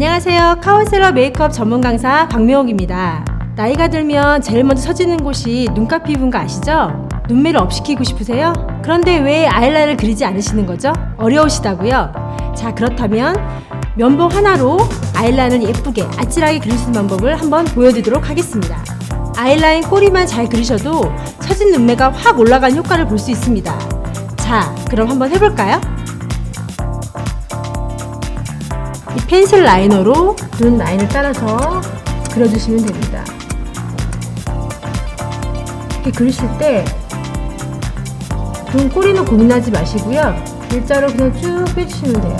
안녕하세요. 카운셀러 메이크업 전문 강사 박명옥입니다. 나이가 들면 제일 먼저 처지는 곳이 눈가 피부인 거 아시죠? 눈매를 업시키고 싶으세요? 그런데 왜 아이라인을 그리지 않으시는 거죠? 어려우시다고요? 자, 그렇다면 면봉 하나로 아이라인을 예쁘게 아찔하게 그릴 수 있는 방법을 한번 보여드리도록 하겠습니다. 아이라인 꼬리만 잘 그리셔도 처진 눈매가 확 올라간 효과를 볼 수 있습니다. 자, 그럼 한번 해볼까요? 이 펜슬 라이너로 눈 라인을 따라서 그려주시면 됩니다. 이렇게 그리실 때 눈 꼬리는 고민하지 마시고요. 일자로 그냥 쭉 빼주시면 돼요.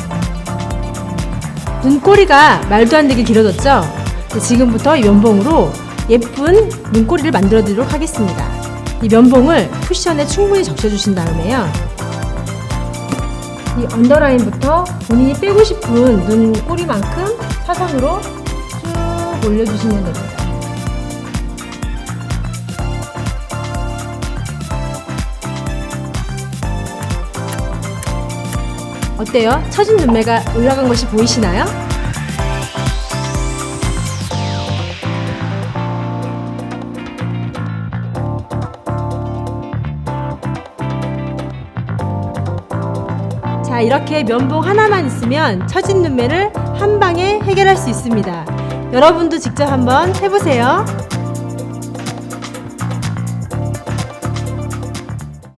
눈꼬리가 말도 안 되게 길어졌죠? 네, 지금부터 이 면봉으로 예쁜 눈꼬리를 만들어 드리도록 하겠습니다. 이 면봉을 쿠션에 충분히 적셔주신 다음에요. 이 언더라인부터 본인이 빼고 싶은 눈 꼬리만큼 사선으로 쭉 올려주시면 됩니다. 어때요? 처진 눈매가 올라간 것이 보이시나요? 자, 이렇게 면봉 하나만 있으면 처진 눈매를 한 방에 해결할 수 있습니다. 여러분도 직접 한번 해보세요.